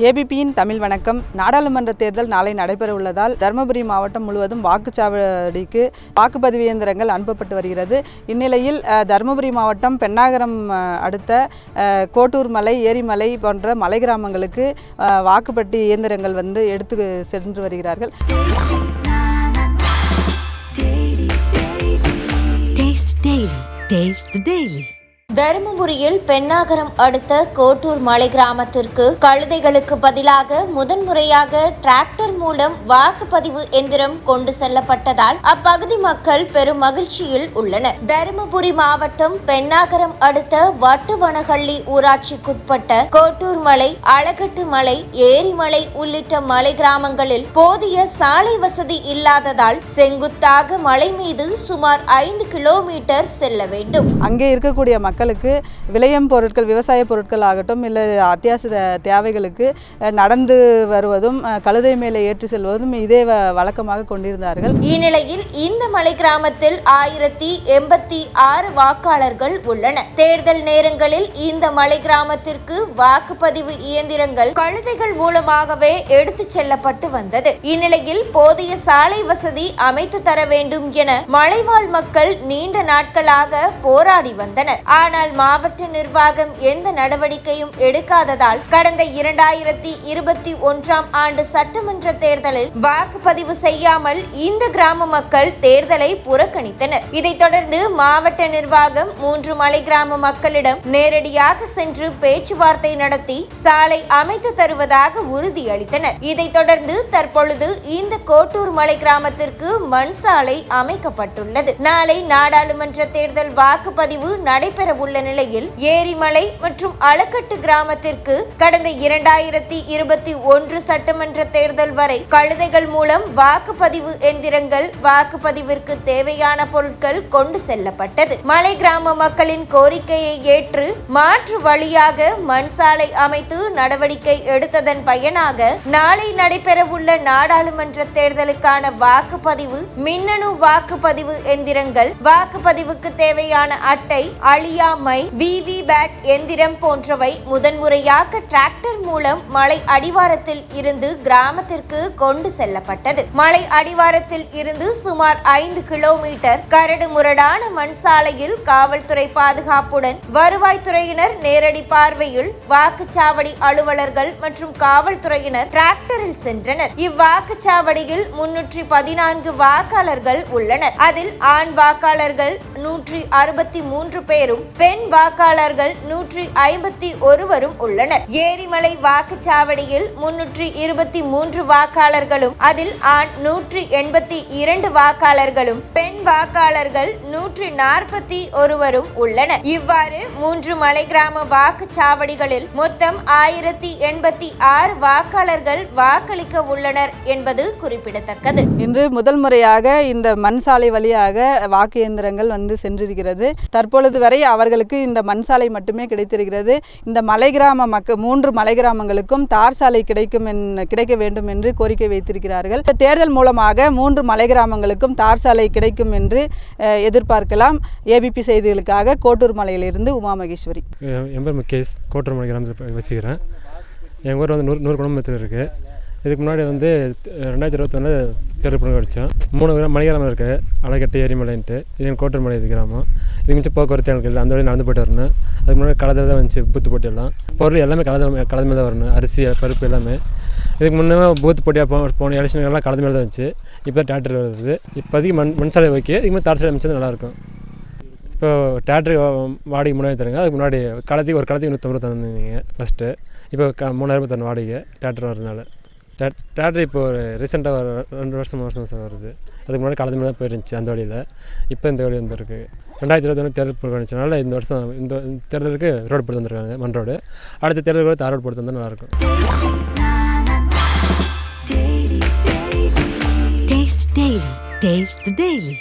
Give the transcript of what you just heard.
ஏபிபியின் தமிழ் வணக்கம். நாடாளுமன்ற தேர்தல் நாளை நடைபெற உள்ளதால் தருமபுரி மாவட்டம் முழுவதும் வாக்குச்சாவடிக்கு வாக்குப்பதிவு இயந்திரங்கள் அனுப்பப்பட்டு வருகிறது. இந்நிலையில் தருமபுரி மாவட்டம் பெண்ணாகரம் அடுத்த கோட்டூர் மலை ஏரிமலை போன்ற மலை கிராமங்களுக்கு வாக்குப்பட்டி இயந்திரங்கள் வந்து எடுத்து சென்று வருகிறார்கள். டேஸ்ட் டெய்லி தருமபுரியில் பெண்ணாகரம் அடுத்த கோட்டூர் மலை கிராமத்திற்கு கழுதைகளுக்கு பதிலாக முதன்முறையாக டிராக்டர் மூலம் வாக்குப்பதிவு எந்திரம் கொண்டு செல்லப்பட்டதால் அப்பகுதி மக்கள் பெரும் மகிழ்ச்சியில் உள்ளனர். தருமபுரி மாவட்டம் பெண்ணாகரம் அடுத்த வட்டுவனஹள்ளி ஊராட்சிக்குட்பட்ட கோட்டூர் மலை அழகட்டு மலை ஏரிமலை உள்ளிட்ட மலை கிராமங்களில் போதிய சாலை வசதி இல்லாததால் செங்குத்தாக மலை மீது சுமார் ஐந்து கிலோமீட்டர் செல்ல வேண்டும். அங்கே இருக்கக்கூடிய மக்களுக்கு விளையம் பொருட்கள் விவசாய பொருட்கள் ஆகட்டும் இல்லை அத்தியாவசிய தேவைகளுக்கு நடந்து வருவதும் கழுதை மேலே ஏற்றி செல்வதும் இதே வழக்கமாக கொண்டிருந்தார்கள். இந்நிலையில் இந்த மலை கிராமத்தில் ஆயிரத்தி எண்பத்தி ஆறு வாக்காளர்கள் உள்ளன. தேர்தல் நேரங்களில் இந்த மலை கிராமத்திற்கு வாக்குப்பதிவு இயந்திரங்கள் கழுதைகள் மூலமாகவே எடுத்துச் செல்லப்பட்டு வந்தது. இந்நிலையில் போதிய சாலை வசதி அமைத்து தர வேண்டும் என மலைவாழ் மக்கள் நீண்ட நாட்களாக போராடி வந்தனர். ஆனால் மாவட்ட நிர்வாகம் எந்த நடவடிக்கையும் எடுக்காததால் கடந்த இரண்டாயிரத்தி இருபத்தி ஒன்றாம் ஆண்டு சட்டமன்ற தேர்தலில் வாக்குப்பதிவு செய்யாமல் இந்த கிராம மக்கள் தேர்தலை புறக்கணித்தனர். இதைத் தொடர்ந்து மாவட்ட நிர்வாகம் மூன்று மலை கிராம மக்களிடம் நேரடியாக சென்று பேச்சுவார்த்தை நடத்தி சாலை அமைத்து தருவதாக உறுதியளித்தனர். இதைத் தொடர்ந்து தற்பொழுது இந்த கோட்டூர் மலை கிராமத்திற்கு மண் சாலை அமைக்கப்பட்டுள்ளது. நாளை நாடாளுமன்ற தேர்தல் வாக்குப்பதிவு நடைபெற உள்ள நிலையில் ஏரிமலை மற்றும் அளக்கட்டு கிராமத்திற்கு கடந்த இரண்டாயிரத்தி இருபத்தி ஒன்று சட்டமன்ற தேர்தல் வரை கழுதைகள் மூலம் வாக்குப்பதிவு எந்திரங்கள் வாக்குப்பதிவிற்கு தேவையான பொருட்கள் கொண்டு செல்லப்பட்டது. மலை கிராம மக்களின் கோரிக்கையை ஏற்று மாற்று வழியாக மண் சாலை அமைத்து நடவடிக்கை எடுத்ததன் பயனாக நாளை நடைபெறவுள்ள நாடாளுமன்ற தேர்தலுக்கான வாக்குப்பதிவு மின்னணு வாக்குப்பதிவு எந்திரங்கள் வாக்குப்பதிவுக்கு தேவையான அட்டை அழியா மை விவி பேட் எந்திரம் போன்றவை முதன்முறையாக டிராக்டர் மூலம் மலை அடிவாரத்தில் இருந்து கிராமத்திற்கு கொண்டு செல்லப்பட்டது. மலை அடிவாரத்தில் இருந்து சுமார் ஐந்து கிலோமீட்டர் கரடு முரடான மண் சாலையில் காவல்துறை பாதுகாப்புடன் வருவாய்த்துறையினர் நேரடி பார்வையில் வாக்குச்சாவடி அலுவலர்கள் மற்றும் காவல்துறையினர் டிராக்டரில் சென்றனர். இவ்வாக்குச்சாவடியில் முன்னூற்றி பதினான்கு வாக்காளர்கள் உள்ளனர். அதில் ஆண் வாக்காளர்கள் நூற்றி அறுபத்தி மூன்று பேரும் பெண் வாக்காளர்கள் நூற்றி ஐம்பத்தி ஒருவரும் உள்ளனர். ஏரிமலை வாக்குச்சாவடியில் முன்னூற்றி இருபத்தி மூன்று வாக்காளர்களும் அதில் ஆண் நூற்றி எண்பத்தி இரண்டு வாக்காளர்களும் பெண் வாக்காளர்கள் நூற்றி நாற்பத்தி ஒருவரும் உள்ளனர். இவ்வாறு மூன்று மலை கிராம வாக்குச்சாவடிகளில் மொத்தம் ஆயிரத்தி எண்பத்தி ஆறு வாக்காளர்கள் வாக்களிக்க உள்ளனர் என்பது குறிப்பிடத்தக்கது. இன்று முதல் முறையாக இந்த மண் சாலை வழியாக வாக்கு இயந்திரங்கள் வந்து வந்து சென்றிருக்கிறது. தற்பொழுது வரை அவர்களுக்கு இந்த மண் சாலை மட்டுமே கிடைத்திருக்கிறது. இந்த மலை கிராம மக்க மூன்று மலை கிராமங்களுக்கும் தார் சாலை கிடைக்கும் கிடைக்க வேண்டும் என்று கோரிக்கை வைத்திருக்கிறார்கள். இந்த தேர்தல் மூலமாக மூன்று மலை கிராமங்களுக்கும் தார் சாலை கிடைக்கும் என்று எதிர்பார்க்கலாம். ஏபிபி செய்திகளுக்காக கோட்டூர் மலையிலிருந்து உமா மகேஸ்வரி என் என் பேர் முகேஷ். கோட்டரமலை கிராமத்தில் வசிக்கிறேன். எங்கள் ஊர் வந்து நூறு நூறு குடும்பத்தில் இருக்குது இதுக்கு முன்னாடி வந்து ரெண்டாயிரத்தி இருபத்தொன்னு தேர்தல் பண்ண அடித்தோம் மூணு கிராமம் மணிகிராமம் இருக்குது அலைக்கட்டு ஏரிமலைன்ட்டு இது கோட்டர் மலை இது கிராமம். இது மிச்சம் போக்குவரத்து எனக்கு இல்லை. அந்த வழி நடந்து போயிட்டு வரணும். அதுக்கு முன்னாடி கலதை தான் வந்துச்சு பூத்து போட்டி எல்லாம். பொருள் எல்லாமே கலதை கலந்து மேலே தான் வரணும். அரிசி பருப்பு எல்லாமே. இதுக்கு முன்னே பூத்து போட்டியாக போ போன எலெக்ஷனுக்கெல்லாம் கலந்து மேலே தான் வந்துச்சு. இப்போ டிராக்டர் வருது. இப்போதைக்கு மண் மண் சாலை ஓகே. இதுக்கு மேலே தார் சாலை அமைச்சது நல்லாயிருக்கும். இப்போ டேட்ரு வாடகை மூணாயிரம் தருங்க. அதுக்கு முன்னாடி களத்துக்கு ஒரு களத்துக்கு நூற்றம்பது ரூபா தந்துருந்தீங்க ஃபஸ்ட்டு இப்போ க மூணாயிரம் தரணும் வாடகை டேட்ரு வரதுனால டே டேட்ரு இப்போ ஒரு ரீசெண்டாக ஒரு ரெண்டு வருஷம் மூணு வருஷம் சார் வருது. அதுக்கு முன்னாடி கலந்து மேலே தான் போயிருந்துச்சு அந்த வழியில். இப்போ இந்த வழி வந்துருக்கு. ரெண்டாயிரத்தி இருபத்தொன்று தேர்தல் புறக்கணிச்சனால இந்த வருஷம் இந்த தேர்தலுக்கு ரோடு போட்டு வந்திருக்காங்க மண் ரோடு அடுத்த தேர்தல் கூட தார் ரோடு போட்டு வந்தால் நல்லாயிருக்கும். Taste the Daily.